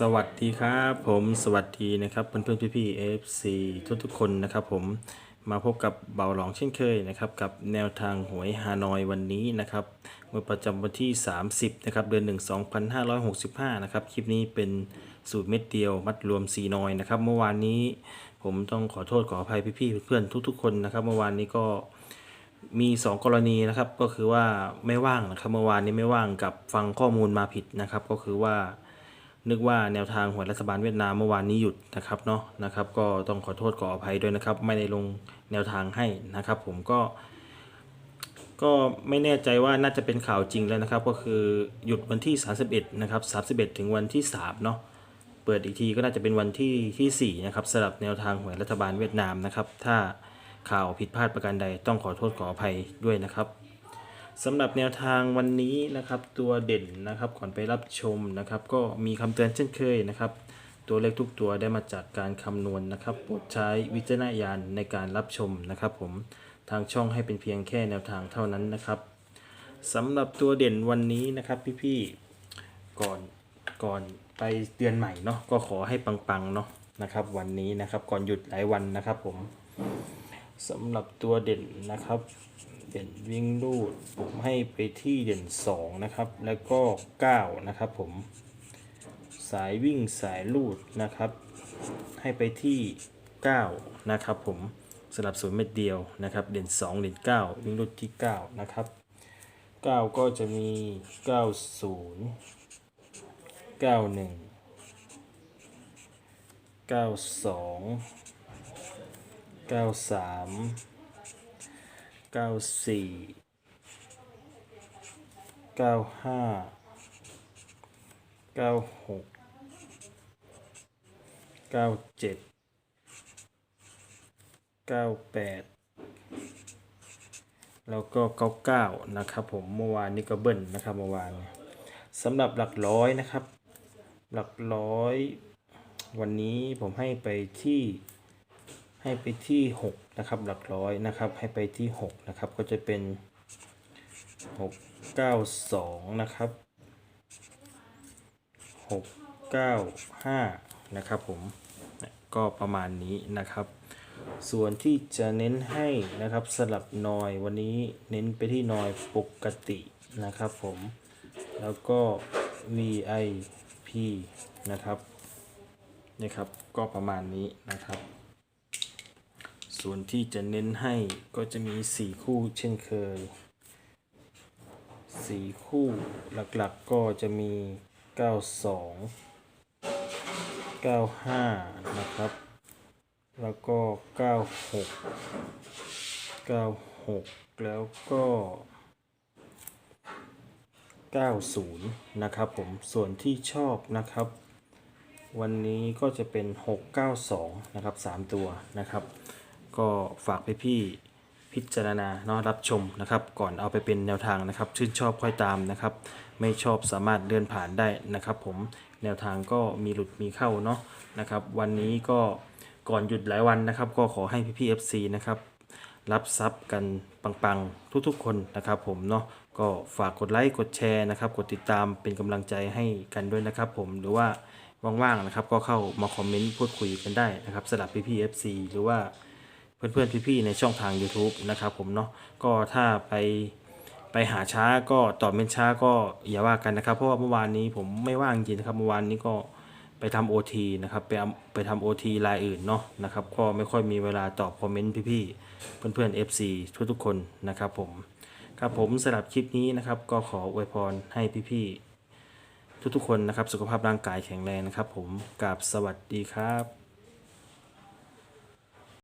สวัสดีครับผมสวัสดีนะครับเพื่อนๆพี่ๆ FC ทุกๆคนนะครับผมมาพบกับเบาหลองเช่นเคยนะครับกับแนวทางหวยฮานอยวันนี้นะครับเมื่อประจำวันที่ 30นะครับเดือน 1 2565นะครับคลิปนี้เป็นสูตรเม็ดเดียวมัดรวมสีนอยนะครับเมื่อวานนี้ผมต้องขอโทษขออภัยพี่ๆเพื่อนๆทุก ๆ คนนะครับเมื่อวานนี้ก็มี 2 กรณีนะครับก็คือว่าไม่ว่างนะครับเมื่อวานนี้ไม่ว่างกับฟังข้อมูลมาผิดนะครับก็คือว่า นึกว่าแนวทางหวยรัฐบาลเวียดนามเมื่อวานนี้หยุดนะครับเนาะนะครับ ก็ต้องขอโทษขออภัยด้วยนะครับ ไม่ได้ลงแนวทางให้นะครับ ผมก็ ก็ไม่แน่ใจว่าน่าจะเป็นข่าวจริงแล้วนะครับ ก็คือหยุดวันที่ 31 นะครับ 31 ถึงวันที่ 3 เนาะเปิดอีกทีก็น่าจะเป็นวันที่ที่4นะครับสำหรับแนวทางหวยรัฐบาลเวียดนามนะครับ ถ้าข่าวผิดพลาดประการใดต้องขอโทษขออภัยด้วยนะครับ สำหรับแนวทางวันนี้นะครับตัวเด่นนะครับก่อนไปรับชมนะครับ ก็มีคำเตือนเช่นเคยนะครับ ตัวเลขทุกตัวได้มาจากการคำนวณนะครับโปรดใช้วิจารณญาณในการรับชมนะครับ ผมทางช่องให้เป็นเพียงแค่แนวทางเท่านั้นนะครับสำหรับตัวเด่นวันนี้นะครับพี่ๆก่อนก่อนไปเดือนใหม่เนาะก็ขอให้ปังๆเนาะนะครับ วันนี้นะครับก่อนหยุดหลายวันนะครับ ผมสำหรับตัวเด่นนะครับ เด่นวิ่งลูดผมให้ไปที่เด่น 2 นะครับ แล้วก็ 9 นะครับผม สายวิ่งสายลูดนะครับ ให้ไปที่ 9 นะครับผมสลับศูนย์เม็ดเดียวนะครับ เด่น 2 เด่น 9 วิ่งลูดที่ 9 นะครับ 9 ก็จะมี 90 91 92 93 94 95 96 97 98แล้วก็99นะครับผมเมื่อวานนี้ก็เบิ้ลนะครับเมื่อวานสำหรับหลักร้อยนะครับ หลักร้อย วันนี้ผมให้ไปที่ ให้ไปที่ 6 นะครับ หลักร้อยนะครับ ให้ไปที่ 6 นะครับ ก็จะเป็น 6 9 2 นะครับ 6 9 5 นะครับผมก็ประมาณนี้นะครับ ส่วนที่จะเน้นให้นะครับสลับนอยวันนี้เน้นไปที่นอยปกตินะครับผม แล้วก็ VIP นะครับนี่ครับ ก็ประมาณนี้นะครับ ส่วนที่จะเน้นให้ก็จะมี 4 คู่เช่นเคย 4 คู่หลักๆก็จะมี 92 95 นะครับ แล้วก็ 96 96 แล้วก็ 90 นะครับผม ส่วนที่ชอบนะครับวันนี้ก็จะเป็น 692 นะครับ 3 ตัวนะครับ ก็ฝากไปพี่พิจารณาเนาะรับชมนะครับ ก่อนเอาไปเป็นแนวทางนะครับ ชื่นชอบค่อยตามนะครับ ไม่ชอบสามารถเลื่อนผ่านได้นะครับ ผมแนวทางก็มีหลุดมีเข้าเนาะนะครับ วันนี้ก็ก่อนหยุดหลายวันนะครับ ก็ขอให้พี่ๆ FC นะครับรับทรัพย์กันปังๆ ทุกๆ คนนะครับ ผมเนาะก็ฝากกดไลค์กดแชร์นะครับ กดติดตามเป็นกำลังใจให้กันด้วยนะครับ ผมหรือว่าว่างๆนะครับ ก็เข้ามาคอมเมนต์พูดคุยกันได้นะครับสำหรับพี่ๆ FC หรือว่า เพื่อนๆพี่ๆในช่องทาง YouTube นะครับผมเนาะก็ถ้าไปไปหาช้าก็ตอบเมนช้าก็อย่าว่ากันนะครับ เพราะว่าเมื่อวานนี้ผมไม่ว่างจริงนะครับเมื่อวานนี้ก็ไปทำโอทีนะครับไปไปทำโอทีรายอื่นเนาะนะครับก็ไม่ค่อยมีเวลาตอบคอมเมนต์พี่ๆเพื่อนๆ FC ทุกๆคนนะครับผมครับผมสำหรับคลิปนี้นะครับ ก็ขออวยพรให้พี่ๆทุกๆคนนะครับ สุขภาพร่างกายแข็งแรงนะครับ ผมกับสวัสดีครับ